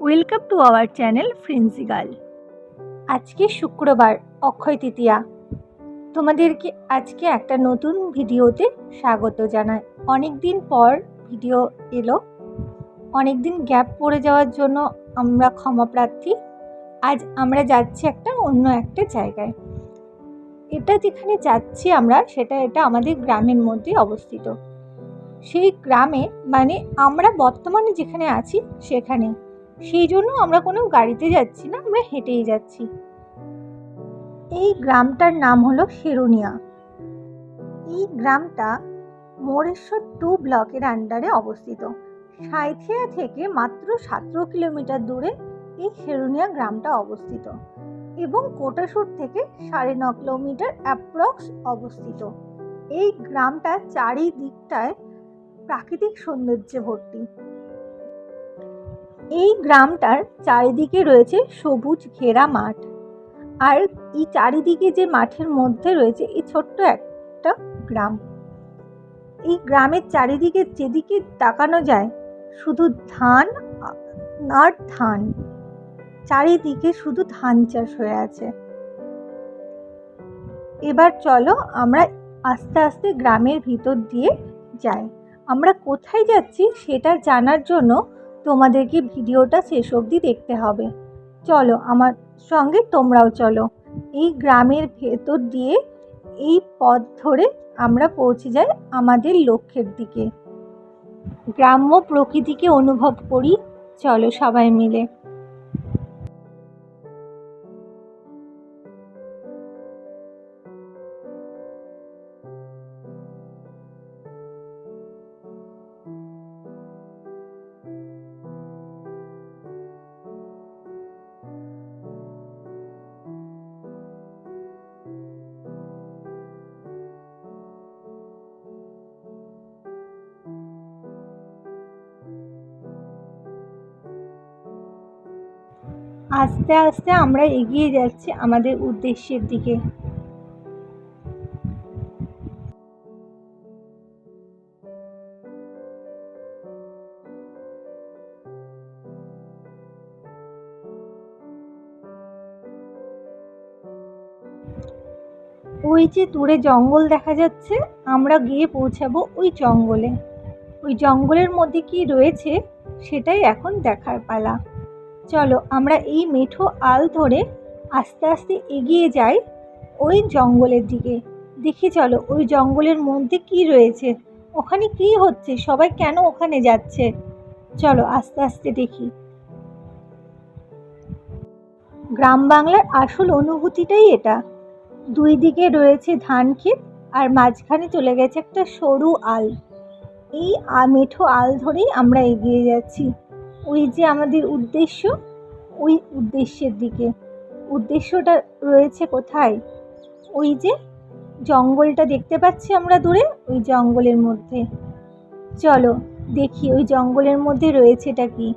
Welcome to our channel frenzy girl. আজকে শুক্রবার, অক্ষয় তৃতীয়া। তোমাদেরকে আজকে একটা নতুন ভিডিওতে স্বাগত জানাই। অনেক দিন পর ভিডিও এলো। অনেক দিন গ্যাপ পড়ে যাওয়ার জন্য আমরা ক্ষমা প্রার্থী। আজ আমরা যাচ্ছি একটা অন্য একটা জায়গায়। এটা যেখানে যাচ্ছি আমরা, সেটা এটা আমাদের গ্রামের মধ্যে অবস্থিত। সেই গ্রামে মানে আমরা বর্তমানে যেখানে আছি, সেখানে। সেই জন্য আমরা কোনো গাড়িতে যাচ্ছি না, আমরা হেঁটেই যাচ্ছি। এই গ্রামটার নাম হলো শেরুনিয়া। এই গ্রামটা মোরেশ্বর টু ব্লকের আন্ডারে অবস্থিত। সাঁইথিয়া থেকে মাত্র সতেরো কিলোমিটার দূরে এই শেরুনিয়া গ্রামটা অবস্থিত এবং কোটাসুর থেকে সাড়ে ন কিলোমিটার অ্যাপ্রক্স অবস্থিত। এই গ্রামটা চারিদিকটায় প্রাকৃতিক সৌন্দর্যে ভর্তি। এই গ্রামটার চারিদিকে রয়েছে সবুজ ঘেরা মাঠ। আর এই চারিদিকে যে মাঠের মধ্যে রয়েছে, এই ছোট্ট একটা গ্রাম। এই গ্রামের চারিদিকে যেদিকে তাকানো যায়, শুধু ধান আর ধান। চারিদিকে শুধু ধান চাষ হয়ে আছে। এবার চলো আমরা আস্তে আস্তে গ্রামের ভিতর দিয়ে যাই। আমরা কোথায় যাচ্ছি সেটা জানার জন্য তোমাদেরকে ভিডিওটা শেষ অবধি দেখতে হবে। চলো, আমার সঙ্গে তোমরাও চলো। এই গ্রামের ভেতর দিয়ে এই পথ ধরে আমরা পৌঁছে যাই আমাদের লক্ষ্যের দিকে। গ্রাম্য প্রকৃতিকে অনুভব করি। চলো সবাই মিলে। আস্তে আস্তে আমরা এগিয়ে যাচ্ছি আমাদের উদ্দেশ্যের দিকে। ওই যে দূরে জঙ্গল দেখা যাচ্ছে, আমরা গিয়ে পৌঁছাবো ওই জঙ্গলে। ওই জঙ্গলের মধ্যে কি রয়েছে, সেটাই এখন দেখার পালা। চলো আমরা এই মেঠো আল ধরে আস্তে আস্তে এগিয়ে যাই ওই জঙ্গলের দিকে। দেখি চলো ওই জঙ্গলের মধ্যে কি রয়েছে? ওখানে কি হচ্ছে? সবাই কেন ওখানে যাচ্ছে? চলো আস্তে আস্তে দেখি। গ্রাম বাংলার আসল অনুভূতিটাই এটা। দুই দিকে রয়েছে ধান ক্ষেত আর মাঝখানে চলে গেছে একটা সরু আল। এই মেঠো আল ধরেই আমরা এগিয়ে যাচ্ছি। ওই যে আমাদের উদ্দেশ্য, ওই উদ্দেশ্যের দিকে। উদ্দেশ্যটা রয়েছে কোথায়? ওই যে জঙ্গলটা দেখতে পাচ্ছি আমরা দূরে, ওই জঙ্গলের মধ্যে। চলো দেখি ওই জঙ্গলের মধ্যে রয়েছেটা কি।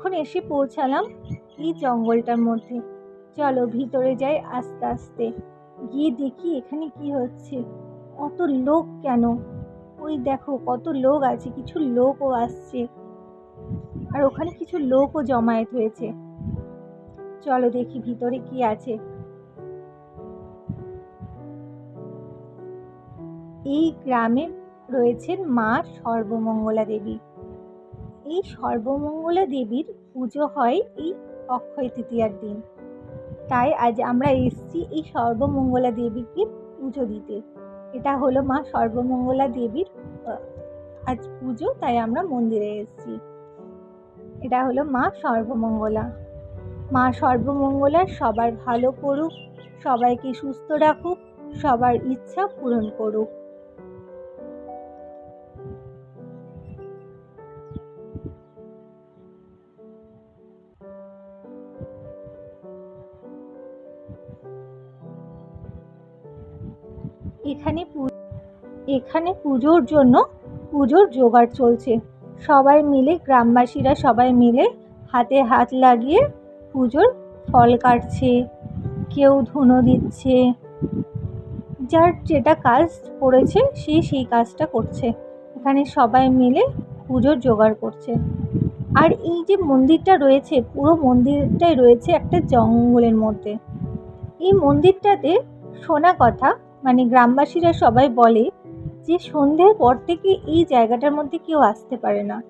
এখন এসে পৌঁছালাম এই জঙ্গলটার মধ্যে। চলো ভিতরে যাই আস্তে আস্তে। গিয়ে দেখি এখানে কি হচ্ছে। কত লোক কেন? ওই দেখো কত লোক আছে, কিছু লোকও আসছে। আর ওখানে কিছু লোকও জমায়েত হয়েছে। চলো দেখি ভিতরে কি আছে। এই গ্রামে রয়েছেন মা সর্বমঙ্গলা দেবী। এই সর্বমঙ্গলা দেবীর পুজো হয় এই অক্ষয় তৃতীয়ার দিন। তাই আজ আমরা এসেছি এই সর্বমঙ্গলা দেবীকে পুজো দিতে। এটা হলো মা সর্বমঙ্গলা দেবীর আজ পুজো, তাই আমরা মন্দিরে এসেছি। এটা হলো মা সর্বমঙ্গলা। মা সর্বমঙ্গলা সবার ভালো করুক, সবাইকে সুস্থ রাখুক, সবার ইচ্ছা পূরণ করুক। এখানে এখানে পুজোর জন্য পুজোর জোগাড় চলছে। সবাই মিলে, গ্রামবাসীরা সবাই মিলে হাতে হাত লাগিয়ে পুজোর ফল কাটছে, কেউ ধুনো দিচ্ছে। যার যেটা কাজ পড়েছে, সে সেই কাজটা করছে। এখানে সবাই মিলে পুজোর জোগাড় করছে। আর এই যে মন্দিরটা রয়েছে, পুরো মন্দিরটাই রয়েছে একটা জঙ্গলের মধ্যে। এই মন্দিরটাতে শোনা কথা মানে গ্রামবাসীরা সবাই বলে যে সন্ধ্যের পর থেকে এই জায়গাটার মধ্যে কেউ আসতে পারে না।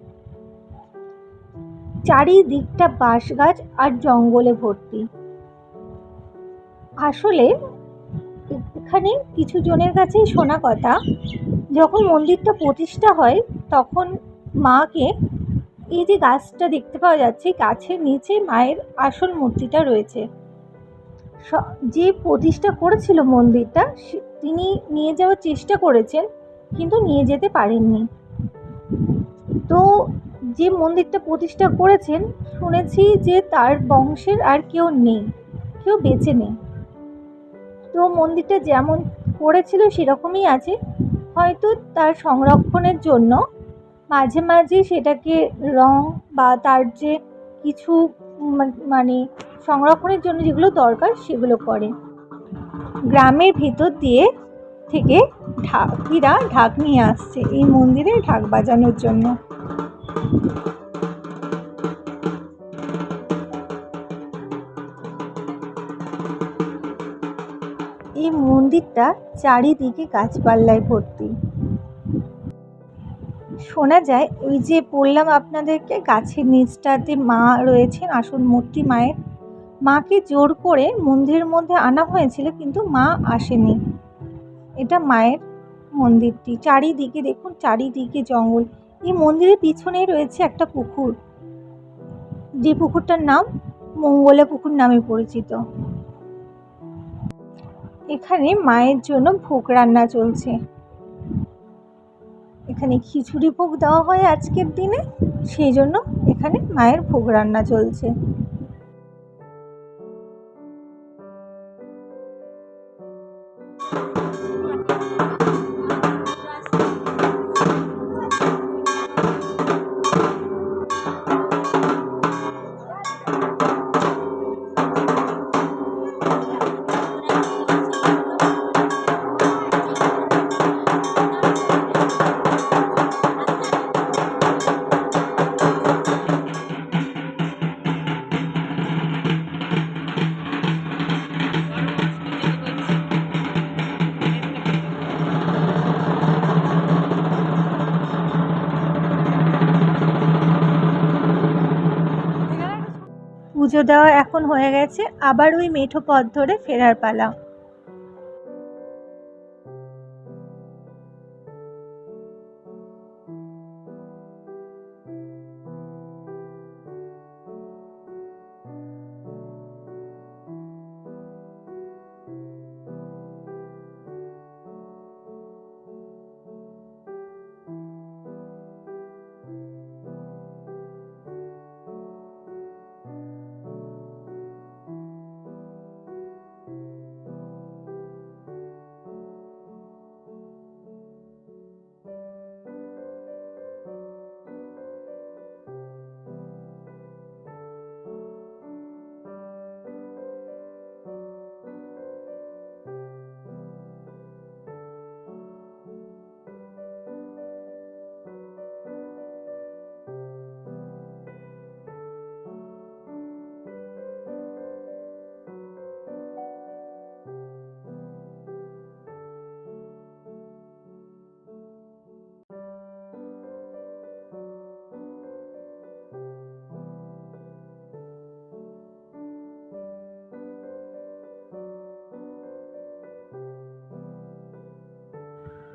চারিদিকটা বাঁশ গাছ আর জঙ্গলে ভর্তি। আসলে এখানে কিছু জনের কাছেই শোনা কথা, যখন মন্দিরটা প্রতিষ্ঠা হয় তখন মাকে এই যে গাছটা দেখতে পাওয়া যাচ্ছে, গাছের নিচে মায়ের আসল মূর্তিটা রয়েছে। যে প্রতিষ্ঠা করেছিল মন্দিরটা তিনি নিয়ে যাওয়ার চেষ্টা করেছেন, কিন্তু নিয়ে যেতে পারেননি। তো যে মন্দিরটা প্রতিষ্ঠা করেছেন, শুনেছি যে তার বংশের আর কেউ নেই, কেউ বেঁচে নেই। তো মন্দিরটা যেমন করেছিল সেরকমই আছে, হয়তো তার সংরক্ষণের জন্য মাঝে মাঝে সেটাকে রং বা তার যে কিছু মানে সংরক্ষণের জন্য যেগুলো দরকার সেগুলো করে। গ্রামের ভিতর দিয়ে থেকে ঢাকিরা ঢাক নিয়ে আসছে এই মন্দিরে ঢাক বাজানোর জন্য। এই মন্দিরটা চারিদিকে গাছপাল্লায় ভর্তি। শোনা যায়, ওই যে বললাম আপনাদেরকে, গাছের নিচটাতে মা রয়েছেন, আসল মূর্তি মায়ের। মাকে জোর করে মন্দিরের মধ্যে আনা হয়েছিল, কিন্তু মা আসেনি। এটা মায়ের মন্দিরটি। চারিদিকে দেখুন, চারিদিকে জঙ্গল। এই মন্দিরের পিছনেই রয়েছে একটা পুকুর। যে পুকুরটার নাম মঙ্গলা পুকুর নামে পরিচিত। এখানে মায়ের জন্য ভোগ রান্না চলছে। এখানে খিচুড়ি ভোগ দেওয়া হয় আজকের দিনে সেই জন্য এখানে মায়ের ভোগ রান্না চলছে। পুজো দেওয়া এখন হয়ে গেছে আবার ওই মেঠো পথ ধরে ফেরার পালা।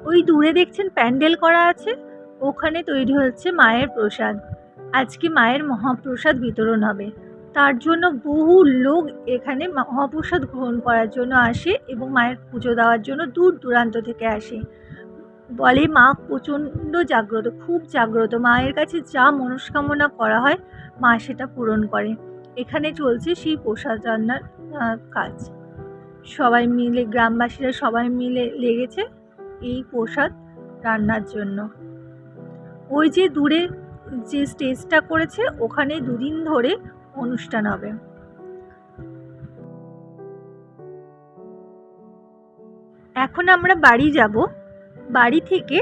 ওই দূরে দেখছেন প্যান্ডেল করা আছে? ওখানে তৈরি হচ্ছে মায়ের প্রসাদ। আজকে মায়ের মহাপ্রসাদ বিতরণ হবে। তার জন্য বহু লোক এখানে মহাপ্রসাদ গ্রহণ করার জন্য আসে এবং মায়ের পুজো দেওয়ার জন্য দূর দূরান্ত থেকে আসে। বলে মা প্রচণ্ড জাগ্রত, খুব জাগ্রত। মায়ের কাছে যা মনস্কামনা করা হয়, মা সেটা পূরণ করে। এখানে চলছে সেই প্রসাদ রান্নার কাজ। সবাই মিলে, গ্রামবাসীরা সবাই মিলে লেগেছে। এই প্রসাদ রান্নার জন্য। ওই যে দূরে যে স্টেজটা করেছে, ওখানে দুদিন ধরে অনুষ্ঠান হবে। এখন আমরা বাড়ি যাব। বাড়ি থেকে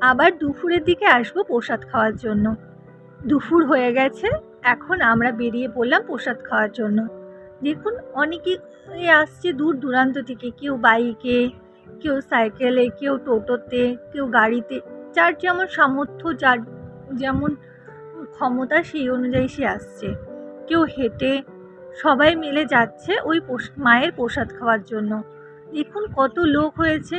আবার দুপুরের দিকে আসব প্রসাদ খাওয়ার জন্য। দুপুর হয়ে গেছে, এখন আমরা বেরিয়ে পড়লাম প্রসাদ খাওয়ার জন্য। দেখুন, অনেকে আসছে দূর দূরান্ত থেকে, কেউ বাইকে কেউ সাইকেলে, কেউ টোটোতে, কেউ গাড়িতে। যার যেমন সামর্থ্য, যার যেমন ক্ষমতা, সেই অনুযায়ী সে আসছে। কেউ হেঁটে সবাই মিলে যাচ্ছে ওই মায়ের প্রসাদ খাওয়ার জন্য। দেখুন কত লোক হয়েছে।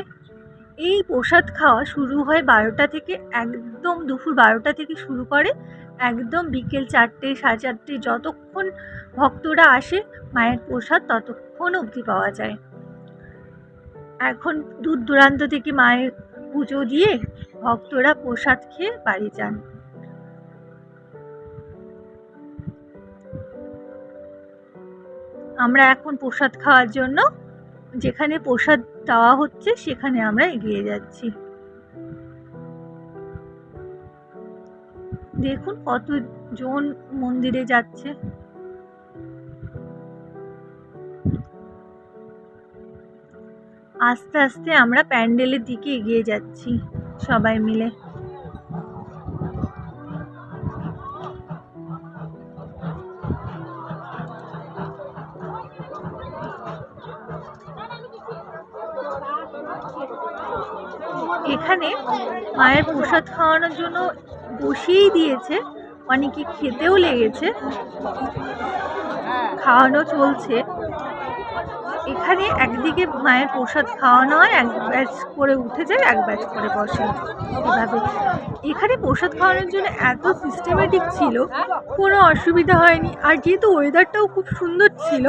এই প্রসাদ খাওয়া শুরু হয় বারোটা থেকে, একদম দুপুর বারোটা থেকে শুরু করে একদম বিকেল চারটে, সাড়ে চারটে, যতক্ষণ ভক্তরা আসে মায়ের প্রসাদ ততক্ষণ অবধি পাওয়া যায়। এখন দূর দূরান্ত থেকে মায়ের পুজো দিয়ে ভক্তরা প্রসাদ খেয়ে বাড়ি যান। আমরা এখন প্রসাদ খাওয়ার জন্য, যেখানে প্রসাদ দেওয়া হচ্ছে সেখানে আমরা এগিয়ে যাচ্ছি। দেখুন কতজন মন্দিরে যাচ্ছে। আস্তে আস্তে আমরা প্যান্ডেলের দিকে এগিয়ে যাচ্ছি, সবাই মিলে। এখানে মায়ের প্রসাদ খাওয়ানোর জন্য বসিয়েই দিয়েছে, অনেকে খেতেও লেগেছে। খাওয়ানো চলছে। এখানে একদিকে মায়ের প্রসাদ খাওয়ানো হয় এক ব্যাচ করে উঠে যায়, এক ব্যাচ করে বসে। এভাবে। এখানে প্রসাদ খাওয়ানোর জন্য এত সিস্টেমেটিক ছিল, কোনো অসুবিধা হয়নি। আর যেহেতু ওয়েদারটাও খুব সুন্দর ছিল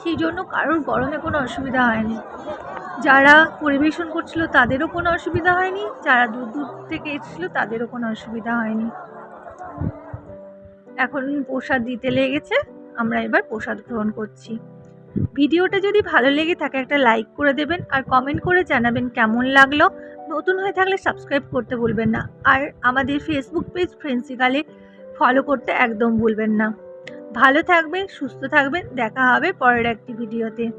সেই জন্য কারোর গরমে কোনো অসুবিধা হয়নি। যারা পরিবেশন করছিল তাদেরও কোনো অসুবিধা হয়নি, যারা দূর দূর থেকে এসেছিল তাদেরও কোনো অসুবিধা হয়নি। এখন প্রসাদ দিতে লেগেছে, আমরা এবার প্রসাদ গ্রহণ করছি। ভিডিওটা যদি ভালো লেগে থাকে একটা লাইক করে দেবেন আর কমেন্ট করে জানাবেন কেমন লাগল। নতুন হয়ে থাকলে সাবস্ক্রাইব করতে ভুলবেন না। আর আমাদের ফেসবুক পেজ ফ্রেন্ডসিকালে ফলো করতে একদম ভুলবেন না। ভালো থাকবেন, সুস্থ থাকবেন, দেখা হবে পরের একটি ভিডিওতে।